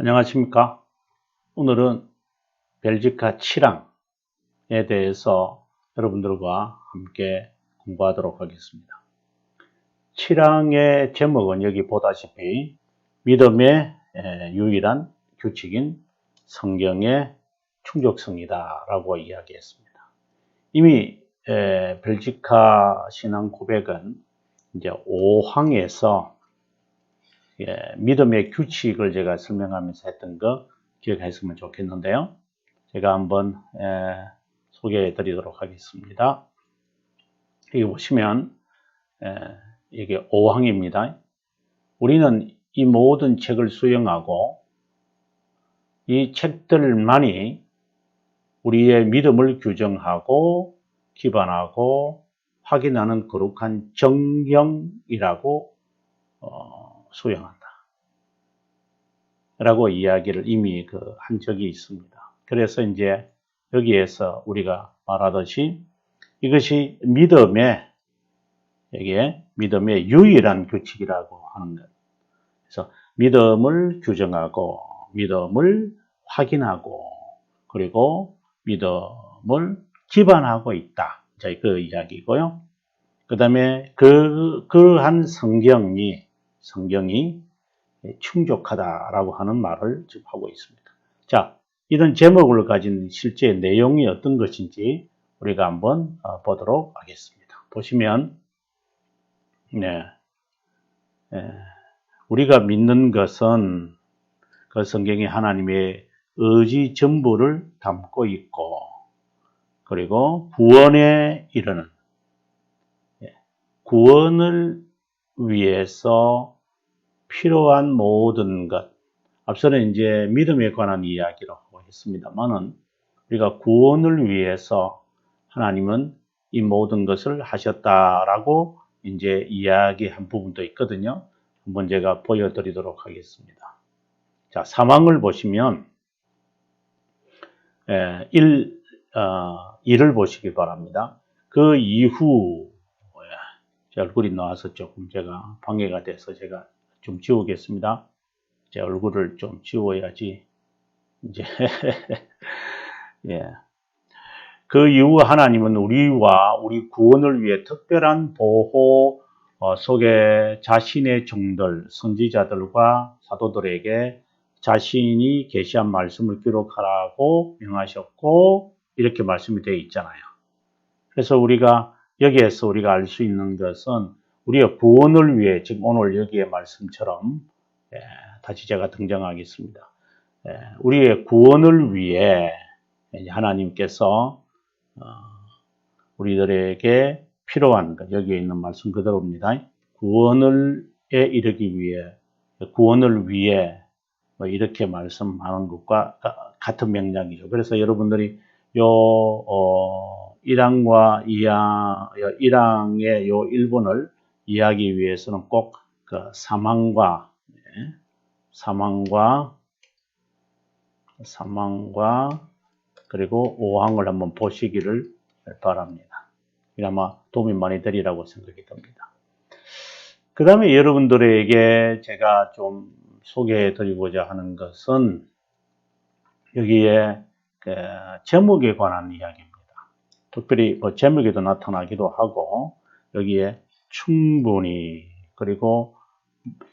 안녕하십니까. 오늘은 벨지카 7항에 대해서 여러분들과 함께 공부하도록 하겠습니다. 7항의 제목은 여기 보다시피 믿음의 유일한 규칙인 성경의 충족성이다 라고 이야기했습니다. 이미 벨지카 신앙 고백은 이제 5항에서 예, 믿음의 규칙을 제가 설명하면서 했던 거 기억했으면 좋겠는데요. 제가 한번 예, 소개해 드리도록 하겠습니다. 여기 보시면 예, 이게 5항입니다. 우리는 이 모든 책을 수용하고 이 책들만이 우리의 믿음을 규정하고 기반하고 확인하는 거룩한 정경이라고 어, 수용한다. 라고 이야기를 이미 그 한 적이 있습니다. 그래서 이제 여기에서 우리가 말하듯이 이것이 믿음의 이게 믿음의 유일한 규칙이라고 하는 것. 그래서 믿음을 규정하고 믿음을 확인하고 그리고 믿음을 기반하고 있다. 자, 그 이야기고요. 그 다음에 그, 그한 성경이 성경이 충족하다라고 하는 말을 지금 하고 있습니다. 자, 이런 제목을 가진 실제 내용이 어떤 것인지 우리가 한번 어, 보도록 하겠습니다. 보시면, 네, 네, 우리가 믿는 것은 그 성경이 하나님의 의지 전부를 담고 있고, 그리고 구원에 이르는, 예, 구원을 위해서 필요한 모든 것. 앞서는 이제 믿음에 관한 이야기로 했습니다만은 우리가 구원을 위해서 하나님은 이 모든 것을 하셨다라고 이제 이야기한 부분도 있거든요. 한번 제가 보여드리도록 하겠습니다. 자, 사망을 보시면 1, 어, 1을 보시기 바랍니다. 그 이후 제 얼굴이 나와서 조금 제가 방해가 돼서 제가 좀 지우겠습니다. 제 얼굴을 좀 지워야지. 이제, 예. 그 이후 하나님은 우리와 우리 구원을 위해 특별한 보호 어, 속에 자신의 종들, 선지자들과 사도들에게 자신이 계시한 말씀을 기록하라고 명하셨고 이렇게 말씀이 되어 있잖아요. 그래서 우리가 여기에서 우리가 알 수 있는 것은 우리의 구원을 위해 지금 오늘 여기에 말씀처럼 예, 다시 제가 등장하겠습니다. 예, 우리의 구원을 위해 하나님께서 어, 우리들에게 필요한 것 여기에 있는 말씀 그대로입니다. 구원을 이르기 위해 구원을 위해 뭐 이렇게 말씀하는 것과 같은 명령이죠. 그래서 여러분들이 요 어, 1항과 2항, 1항의 요 1번을 이해하기 위해서는 꼭그 사망과, 네, 사망과, 사망과, 그리고 5항을 한번 보시기를 바랍니다. 아마 도움이 많이 되리라고 생각이 듭니다. 그 다음에 여러분들에게 제가 좀 소개해 드리고자 하는 것은 여기에 그 제목에 관한 이야기입니다. 특별히 뭐 제목에도 나타나기도 하고 여기에 충분히 그리고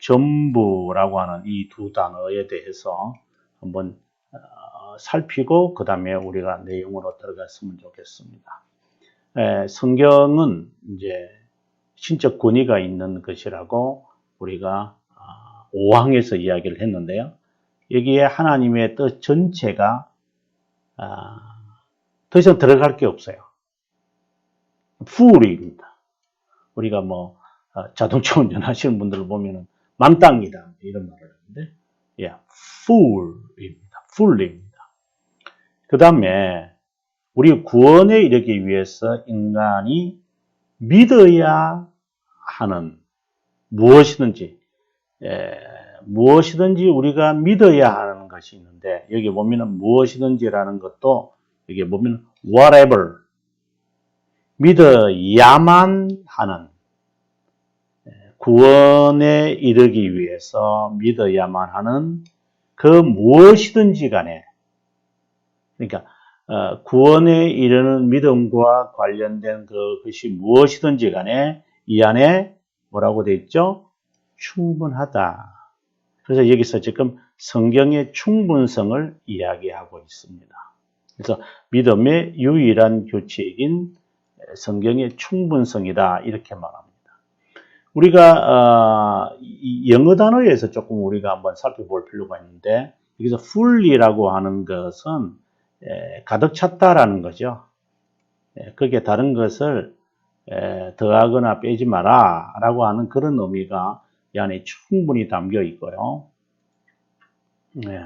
전부라고 하는 이 두 단어에 대해서 한번 어, 살피고 그 다음에 우리가 내용으로 들어갔으면 좋겠습니다. 에, 성경은 이제 신적 권위가 있는 것이라고 우리가 어, 5항에서 이야기를 했는데요. 여기에 하나님의 뜻 전체가 어, 더 이상 들어갈 게 없어요. 풀입니다. 우리가 뭐 어, 자동차 운전하시는 분들을 보면은 만땅이다 이런 말을 하는데, 예, full입니다. full입니다. 그 다음에 우리 구원에 이르기 위해서 인간이 믿어야 하는 무엇이든지 예, 무엇이든지 우리가 믿어야 하는 것이 있는데 여기 보면은 무엇이든지라는 것도 여기 보면 whatever 믿어야만 하는 구원에 이르기 위해서 믿어야만 하는 그 무엇이든지 간에 그러니까 어, 구원에 이르는 믿음과 관련된 그것이 무엇이든지 간에 이 안에 뭐라고 돼 있죠? 충분하다. 그래서 여기서 지금 성경의 충분성을 이야기하고 있습니다. 그래서 믿음의 유일한 규칙인 성경의 충분성이다 이렇게 말합니다. 우리가 어, 이 영어 단어에서 조금 우리가 한번 살펴볼 필요가 있는데 여기서 fully라고 하는 것은 에, 가득 찼다라는 거죠. 에, 그게 다른 것을 에, 더하거나 빼지 마라 라고 하는 그런 의미가 이 안에 충분히 담겨 있고요. 네.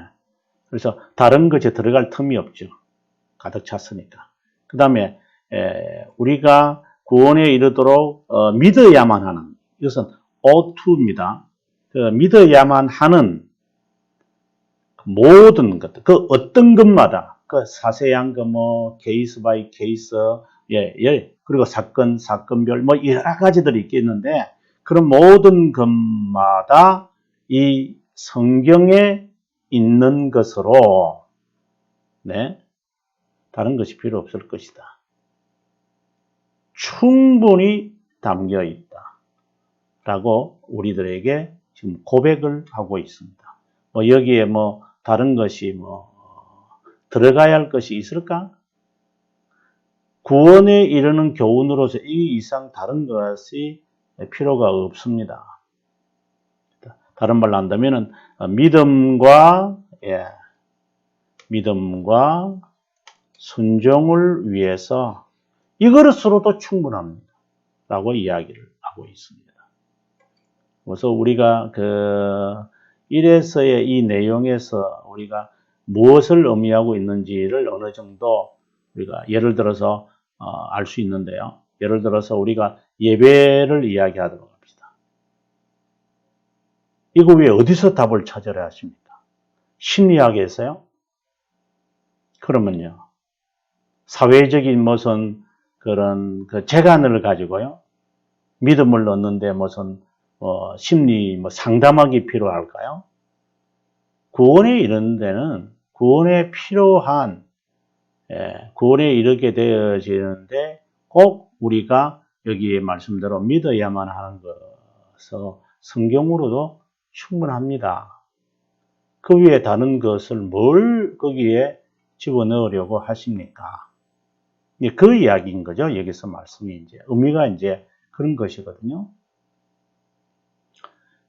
그래서 다른 것에 들어갈 틈이 없죠. 가득 찼으니까. 그 다음에 우리가 구원에 이르도록 어, 믿어야만 하는 이것은 O2입니다. 그 믿어야만 하는 모든 것들, 그 어떤 것마다 그 사세한 거뭐 케이스 바이 케이스 예, 예, 그리고 사건 사건별 뭐 여러 가지들이 있겠는데 그런 모든 것마다 이 성경에 있는 것으로 네 다른 것이 필요 없을 것이다. 충분히 담겨 있다. 라고 우리들에게 지금 고백을 하고 있습니다. 뭐 여기에 뭐 다른 것이 뭐 들어가야 할 것이 있을까? 구원에 이르는 교훈으로서 이 이상 다른 것이 필요가 없습니다. 다른 말로 한다면 믿음과 예, 믿음과 순종을 위해서 이것으로도 충분합니다. 라고 이야기를 하고 있습니다. 그래서 우리가 그 1에서의 이 내용에서 우리가 무엇을 의미하고 있는지를 어느 정도 우리가 예를 들어서 어, 알 수 있는데요. 예를 들어서 우리가 예배를 이야기하도록 합시다. 이거 왜 어디서 답을 찾으려 하십니까? 심리학에서요? 그러면요. 사회적인 무슨 그런 그 재간을 가지고요. 믿음을 얻는데 무슨 어, 심리 뭐 상담하기 필요할까요? 구원에 이르는 데는 구원에 필요한 예, 구원에 이르게 되어지는데 꼭 우리가 여기에 말씀대로 믿어야만 하는 것은 성경으로도 충분합니다. 그 위에 다른 것을 뭘 거기에 집어넣으려고 하십니까? 그 이야기인 거죠. 여기서 말씀이 이제 의미가 이제 그런 것이거든요.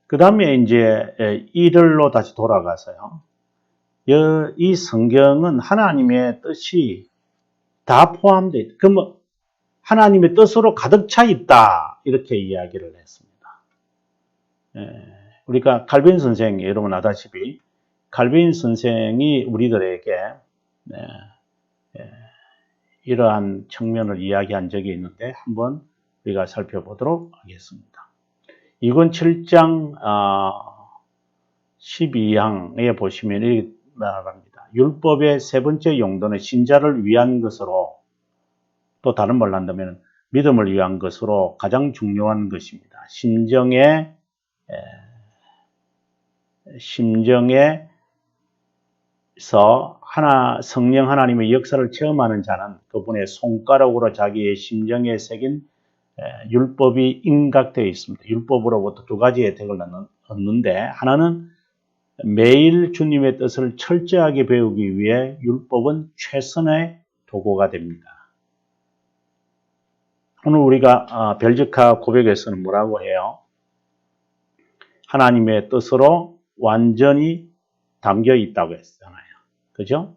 그 다음에 이제 이들로 다시 돌아가서요. 이 성경은 하나님의 뜻이 다 포함되어 있다. 그럼 하나님의 뜻으로 가득 차 있다. 이렇게 이야기를 했습니다. 우리가 칼빈 선생, 여러분 아다시피 칼빈 선생이 우리들에게 이러한 측면을 이야기한 적이 있는데 한번 우리가 살펴보도록 하겠습니다. 이건 7장 12항에 아, 보시면 이렇게 말합니다. 율법의 세 번째 용도는 신자를 위한 것으로 또 다른 말로 한다면 믿음을 위한 것으로 가장 중요한 것입니다. 심정의 심정에 서 하나 성령 하나님의 역사를 체험하는 자는 그분의 손가락으로 자기의 심정에 새긴 예, 율법이 임각되어 있습니다. 율법으로부터 두 가지 혜택을 얻는데 하나는 매일 주님의 뜻을 철저하게 배우기 위해 율법은 최선의 도구가 됩니다. 오늘 우리가 아, 별적화 고백에서는 뭐라고 해요? 하나님의 뜻으로 완전히 담겨 있다고 했잖아요. 그죠?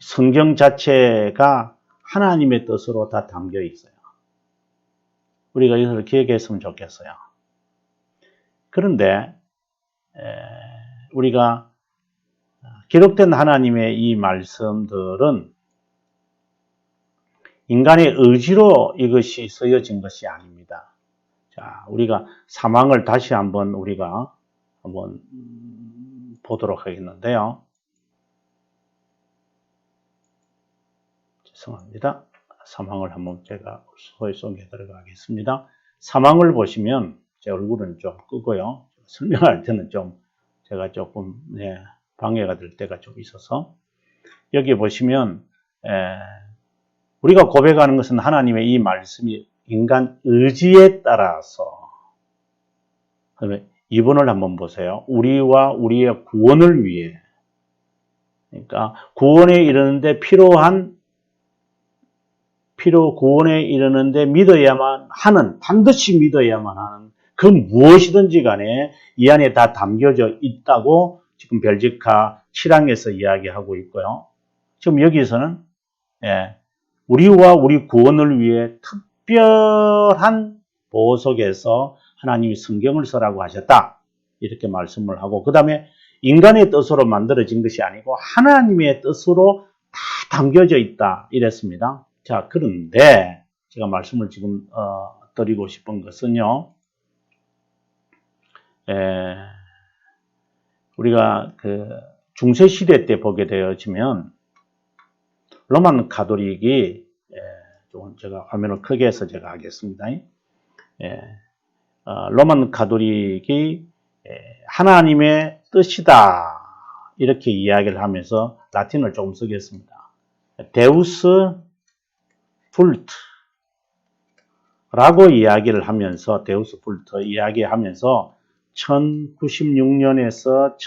성경 자체가 하나님의 뜻으로 다 담겨 있어요. 우리가 이것을 기억했으면 좋겠어요. 그런데 우리가 기록된 하나님의 이 말씀들은 인간의 의지로 이것이 쓰여진 것이 아닙니다. 자, 우리가 사망을 다시 한번 우리가 한번 보도록 하겠는데요. 죄송합니다. 사망을 한번 제가 소위 속에 들어가겠습니다. 사망을 보시면 제 얼굴은 좀 끄고요. 설명할 때는 좀 제가 조금 네, 방해가 될 때가 좀 있어서 여기 보시면 에, 우리가 고백하는 것은 하나님의 이 말씀이 인간 의지에 따라서 그러면 이번을 한번 보세요. 우리와 우리의 구원을 위해 그러니까 구원에 이르는데 필요한 필요 구원에 이르는데 믿어야만 하는 반드시 믿어야만 하는 그 무엇이든지 간에 이 안에 다 담겨져 있다고 지금 벨지카 7항에서 이야기하고 있고요. 지금 여기서는 예, 우리와 우리 구원을 위해 특별한 보석에서 하나님이 성경을 써라고 하셨다. 이렇게 말씀을 하고 그 다음에 인간의 뜻으로 만들어진 것이 아니고 하나님의 뜻으로 다 담겨져 있다. 이랬습니다. 자, 그런데 제가 말씀을 지금 어, 드리고 싶은 것은요. 에, 우리가 그 중세 시대 때 보게 되어지면 로만 가톨릭이 예, 좀 제가 화면을 크게 해서 제가 하겠습니다. 예, 어, 로만 가톨릭이 예, 하나님의 뜻이다 이렇게 이야기를 하면서 라틴을 조금 쓰겠습니다. 데우스 풀트 라고 이야기를 하면서 데우스 풀트 이야기하면서 1096년에서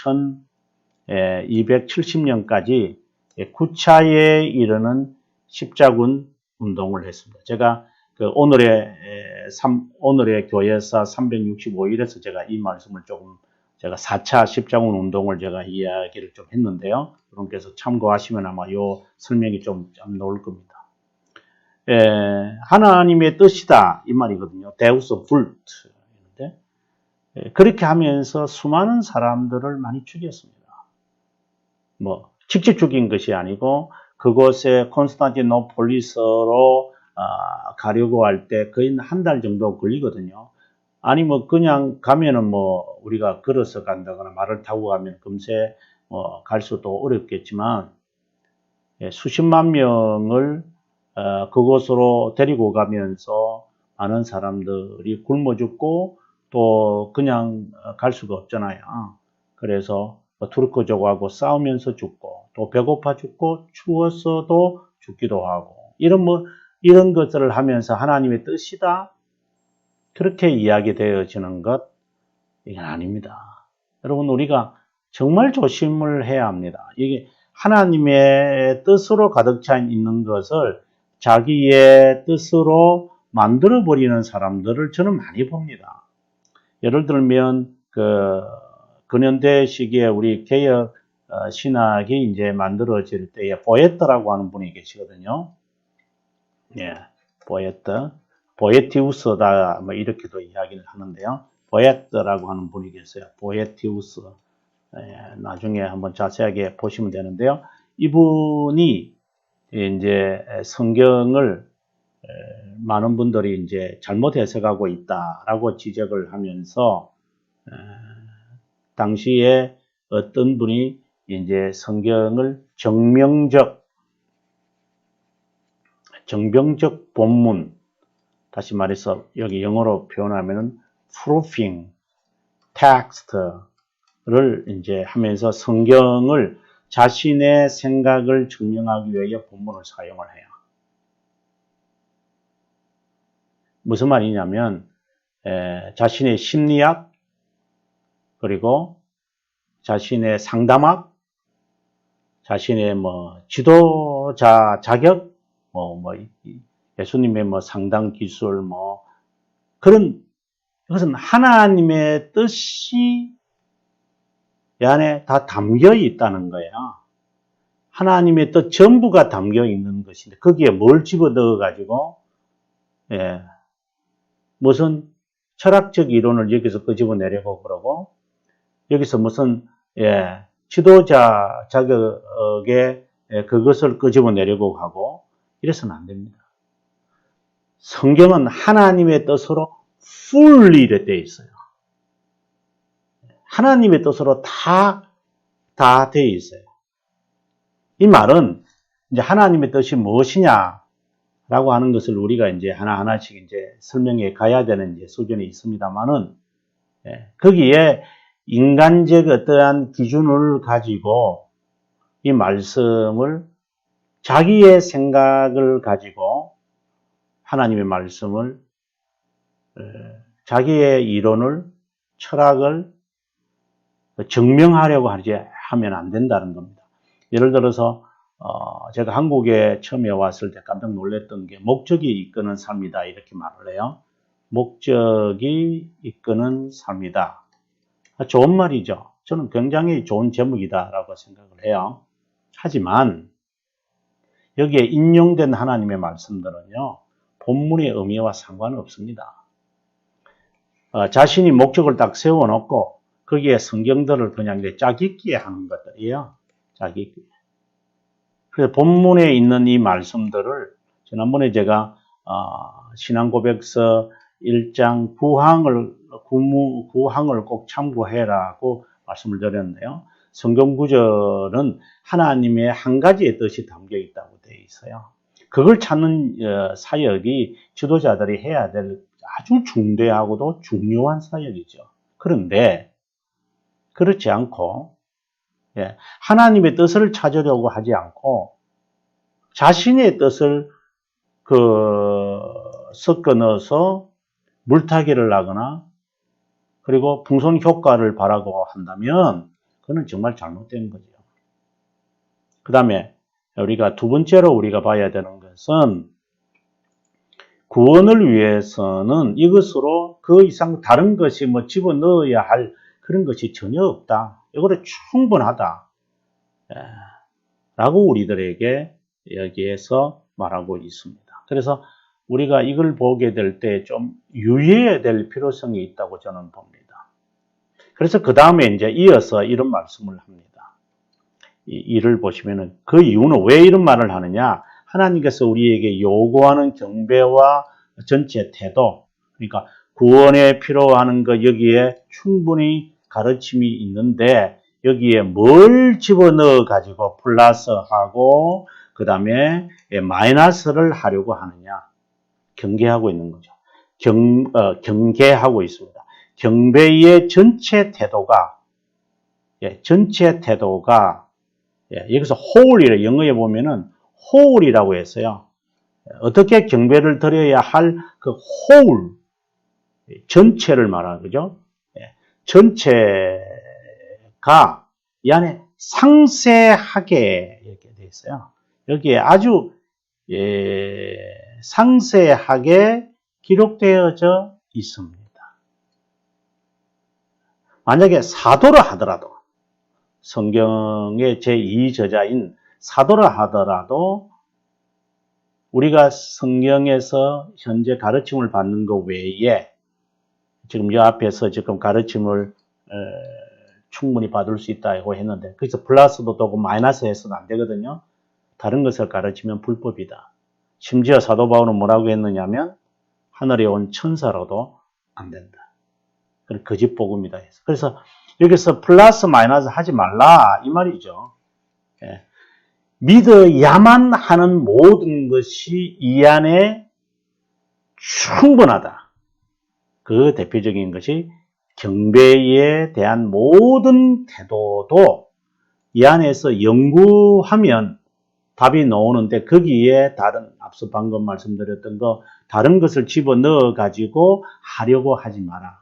1270년까지 9차에 이르는 십자군 운동을 했습니다. 제가 그 오늘의 삼, 오늘의 교회사 365일에서 제가 이 말씀을 조금 제가 4차 십자군 운동을 제가 이야기를 좀 했는데요. 여러분께서 참고하시면 아마 요 설명이 좀, 좀 나올 겁니다. 에, 하나님의 뜻이다 이 말이거든요. 데우스 불트. 그렇게 하면서 수많은 사람들을 많이 죽였습니다. 뭐 직접 죽인 것이 아니고 그곳에 콘스탄티노폴리스로 아, 가려고 할 때 거의 한 달 정도 걸리거든요. 아니 뭐 그냥 가면은 뭐 우리가 걸어서 간다거나 말을 타고 가면 금세 뭐 갈 수도 어렵겠지만 예, 수십만 명을 어, 그곳으로 데리고 가면서 많은 사람들이 굶어 죽고 또 그냥 갈 수가 없잖아요. 그래서 뭐 투르크족하고 싸우면서 죽고 또 배고파 죽고 추워서도 죽기도 하고 이런 뭐 이런 것들을 하면서 하나님의 뜻이다 그렇게 이야기되어지는 것 이건 아닙니다. 여러분 우리가 정말 조심을 해야 합니다. 이게 하나님의 뜻으로 가득 차 있는 것을 자기의 뜻으로 만들어 버리는 사람들을 저는 많이 봅니다. 예를 들면 그 근현대 시기에 우리 개혁 어, 신학이 이제 만들어질 때에 보에트라고 하는 분이 계시거든요. 예, 보에트, 보에티우스다 뭐 이렇게도 이야기를 하는데요. 보에트라고 하는 분이 계세요. 보에티우스. 예, 나중에 한번 자세하게 보시면 되는데요. 이분이 이제 성경을 많은 분들이 이제 잘못 해석하고 있다라고 지적을 하면서 당시에 어떤 분이 이제 성경을 정명적 정병적 본문 다시 말해서 여기 영어로 표현하면은 proofing text를 이제 하면서 성경을 자신의 생각을 증명하기 위해 본문을 사용을 해요. 무슨 말이냐면 에, 자신의 심리학 그리고 자신의 상담학, 자신의 뭐 지도자 자격, 뭐, 뭐 예수님의 뭐 상담 기술, 뭐 그런 이것은 하나님의 뜻이 이 안에 다 담겨 있다는 거예요. 하나님의 뜻 전부가 담겨 있는 것인데 거기에 뭘 집어넣어 가지고 예, 무슨 철학적 이론을 여기서 끄집어내려고 그러고 여기서 무슨 예, 지도자 자격에 예, 그것을 끄집어내려고 하고 이래서는 안 됩니다. 성경은 하나님의 뜻으로 fully 되어 있어요. 하나님의 뜻으로 다, 다 되어 있어요. 이 말은 이제 하나님의 뜻이 무엇이냐 라고 하는 것을 우리가 이제 하나하나씩 이제 설명해 가야 되는 이제 수준이 있습니다만은 예, 거기에 인간적 어떠한 기준을 가지고 이 말씀을 자기의 생각을 가지고 하나님의 말씀을 에, 자기의 이론을 철학을 증명하려고 하지 하면 안 된다는 겁니다. 예를 들어서 어, 제가 한국에 처음에 왔을 때 깜짝 놀랐던 게 목적이 이끄는 삶이다 이렇게 말을 해요. 목적이 이끄는 삶이다. 아, 좋은 말이죠. 저는 굉장히 좋은 제목이다라고 생각을 해요. 하지만 여기에 인용된 하나님의 말씀들은요, 본문의 의미와 상관은 없습니다. 어, 자신이 목적을 딱 세워놓고 거기에 성경들을 그냥 이제 짜깁기에 하는 것들이에요. 짜깁기. 그래서 본문에 있는 이 말씀들을 지난번에 제가 어, 신앙고백서 1장 9항을 구무, 9항을 꼭 참고해라고 말씀을 드렸는데요. 성경 구절은 하나님의 한 가지의 뜻이 담겨 있다고 되어 있어요. 그걸 찾는 어, 사역이 지도자들이 해야 될 아주 중대하고도 중요한 사역이죠. 그런데 그렇지 않고 예, 하나님의 뜻을 찾으려고 하지 않고 자신의 뜻을 그 섞어 넣어서 물타기를 하거나 그리고 풍선 효과를 바라고 한다면 그는 정말 잘못된 거죠. 그 다음에 우리가 두 번째로 우리가 봐야 되는 것은 구원을 위해서는 이것으로 그 이상 다른 것이 뭐 집어넣어야 할 그런 것이 전혀 없다. 이거를 충분하다. 예, 라고 우리들에게 여기에서 말하고 있습니다. 그래서 우리가 이걸 보게 될 때 좀 유의해야 될 필요성이 있다고 저는 봅니다. 그래서 그 다음에 이제 이어서 이런 말씀을 합니다. 이, 이를 보시면은 그 이유는 왜 이런 말을 하느냐? 하나님께서 우리에게 요구하는 경배와 전체 태도, 그러니까 구원에 필요하는 것 여기에 충분히 가르침이 있는데 여기에 뭘 집어넣어 가지고 플러스하고 그 다음에 마이너스를 하려고 하느냐 경계하고 있는 거죠. 경, 어, 경계하고 있습니다. 경배의 전체 태도가 예, 전체 태도가 예, 여기서 whole이라 영어에 보면은 whole이라고 했어요. 어떻게 경배를 드려야 할그 whole 전체를 말하는 거죠. 예, 전체가 이 안에 상세하게 이렇게 되어 있어요. 여기에 아주 예, 상세하게 기록되어져 있습니다. 만약에 사도라 하더라도 성경의 제2저자인 사도라 하더라도 우리가 성경에서 현재 가르침을 받는 것 외에 지금 이 앞에서 지금 가르침을 에, 충분히 받을 수 있다고 했는데 그래서 플러스도 되고 마이너스 해서는 안 되거든요. 다른 것을 가르치면 불법이다. 심지어 사도 바울은 뭐라고 했느냐면 하늘에 온 천사로도 안 된다. 그건 거짓 복음이다. 그래서 여기서 플러스 마이너스 하지 말라 이 말이죠. 예. 믿어야만 하는 모든 것이 이 안에 충분하다. 그 대표적인 것이 경배에 대한 모든 태도도 이 안에서 연구하면 답이 나오는데 거기에 다른 앞서 방금 말씀드렸던 거 다른 것을 집어 넣어 가지고 하려고 하지 마라.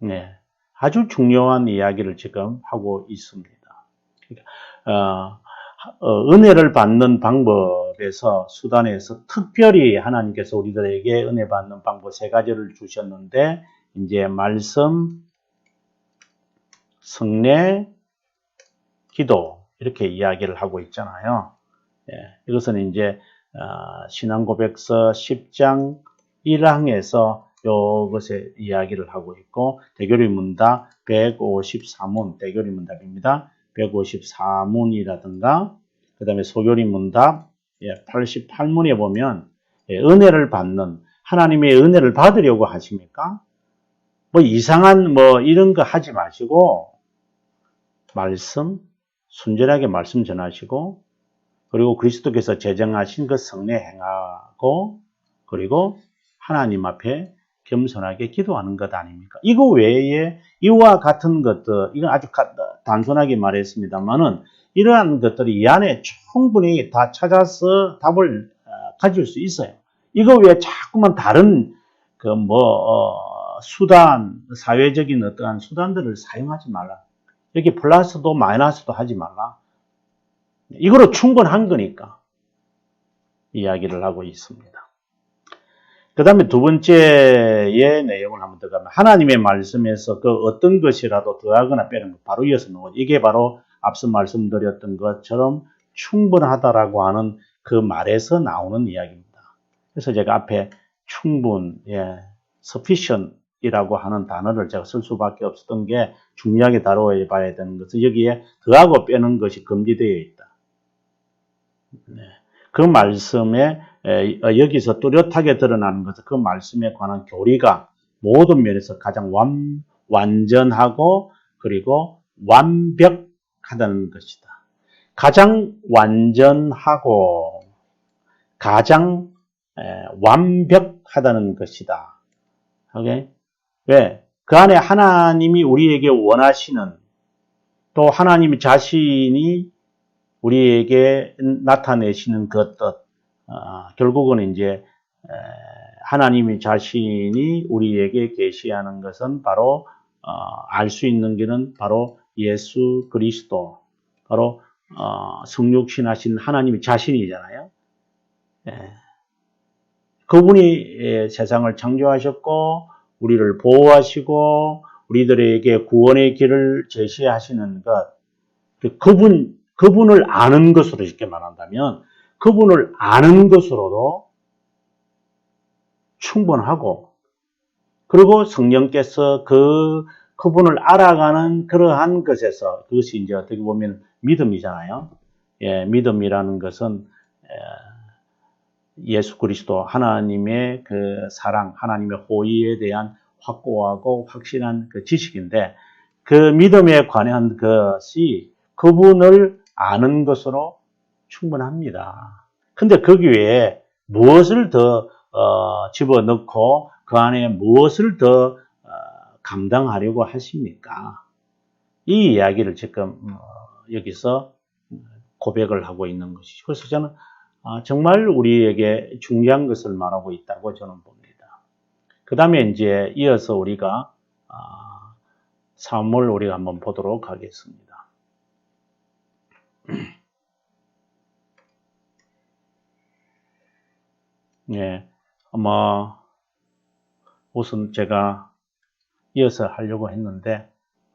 네. 아주 중요한 이야기를 지금 하고 있습니다. 어, 어, 은혜를 받는 방법에서 수단에서 특별히 하나님께서 우리들에게 은혜 받는 방법 세 가지를 주셨는데 이제 말씀, 성례, 기도 이렇게 이야기를 하고 있잖아요. 예, 이것은 이제 어, 신앙고백서 10장 1항에서 이것의 이야기를 하고 있고 대결의 문답 154문 대결의 문답입니다. 154문이라든가 그 다음에 소결의 문답 88문에 보면 예, 은혜를 받는 하나님의 은혜를 받으려고 하십니까? 뭐 이상한 뭐 이런 거 하지 마시고 말씀 순전하게 말씀 전하시고 그리고 그리스도께서 제정하신 그 성례 행하고 그리고 하나님 앞에 겸손하게 기도하는 것 아닙니까? 이거 외에 이와 같은 것들, 이건 아주 가- 단순하게 말했습니다만은 이러한 것들이 이 안에 충분히 다 찾아서 답을 어, 가질 수 있어요. 이거 외에 자꾸만 다른 그뭐 수단, 사회적인 어떠한 수단들을 사용하지 말라. 여기 플러스도 마이너스도 하지 말라. 이거로 충분한 거니까 이야기를 하고 있습니다. 그 다음에 두 번째의 내용을 한번 더 가면 하나님의 말씀에서 그 어떤 것이라도 더하거나 빼는 것 바로 이어서 나오죠. 이게 바로 앞서 말씀드렸던 것처럼 충분하다라고 하는 그 말에서 나오는 이야기입니다. 그래서 제가 앞에 충분, 예, sufficient이라고 하는 단어를 제가 쓸 수밖에 없었던 게 중요하게 다뤄봐야 되는 것은 여기에 더하고 빼는 것이 금지되어 있다. 네. 그 말씀에 여기서 뚜렷하게 드러나는 것은 그 말씀에 관한 교리가 모든 면에서 가장 완, 완전하고 그리고 완벽하다는 것이다. 가장 완전하고 가장 에, 완벽하다는 것이다. 오케이? 왜? 그 안에 하나님이 우리에게 원하시는 또 하나님 자신이 우리에게 나타내시는 그 뜻, 어, 결국은 이제 에, 하나님의 자신이 우리에게 계시하는 것은 바로 어, 알 수 있는 길은 바로 예수 그리스도, 바로 어, 성육신하신 하나님의 자신이잖아요. 예. 그분이 예, 세상을 창조하셨고 우리를 보호하시고 우리들에게 구원의 길을 제시하시는 것, 그 그분 그분을 아는 것으로 쉽게 말한다면 그분을 아는 것으로도 충분하고 그리고 성령께서 그 그분을 알아가는 그러한 것에서 그것이 이제 어떻게 보면 믿음이잖아요. 예, 믿음이라는 것은 예수 그리스도 하나님의 그 사랑, 하나님의 호의에 대한 확고하고 확실한 그 지식인데 그 믿음에 관한 것이 그분을 아는 것으로 충분합니다. 근데 거기 외에 무엇을 더 어, 집어넣고 그 안에 무엇을 더 어, 감당하려고 하십니까? 이 이야기를 지금 어, 여기서 고백을 하고 있는 것이죠. 그래서 저는 아, 정말 우리에게 중요한 것을 말하고 있다고 저는 봅니다. 그 다음에 이제 이어서 우리가 아, 사물 우리가 한번 보도록 하겠습니다. 예, 아마 우선 제가 이어서 하려고 했는데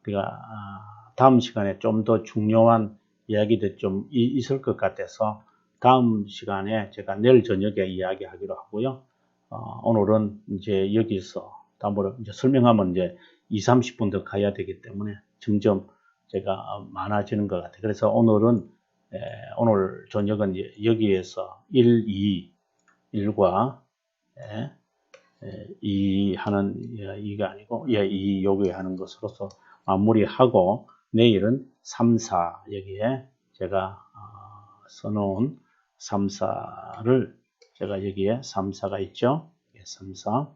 우리가 아, 다음 시간에 좀 더 중요한 이야기들 좀 이- 있을 것 같아서 다음 시간에 제가 내일 저녁에 이야기하기로 하고요. 어, 오늘은 이제 여기서 다음으로 이제 설명하면 이제 2, 30분 더 가야 되기 때문에 점점 제가 많아지는 것 같아요. 그래서 오늘은 에, 오늘 저녁은 여기에서 1, 2, 1과 예, 예, 2 하는 예, 2가 아니고 예, 2 요구하는 것으로서 마무리하고 내일은 3, 4 여기에 제가 어, 써놓은 3, 4를 제가 여기에 3, 4가 있죠. 예, 3, 4.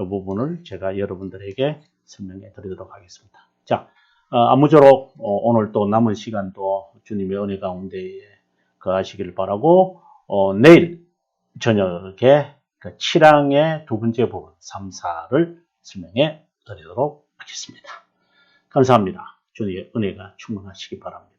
이 부분을 제가 여러분들에게 설명해 드리도록 하겠습니다. 자, 어, 아무쪼록 어, 오늘 또 남은 시간도 주님의 은혜 가운데 거하시기를 바라고 어, 내일 저녁에 그 7항의 두 번째 부분 3, 4를 설명해 드리도록 하겠습니다. 감사합니다. 주님의 은혜가 충만하시기 바랍니다.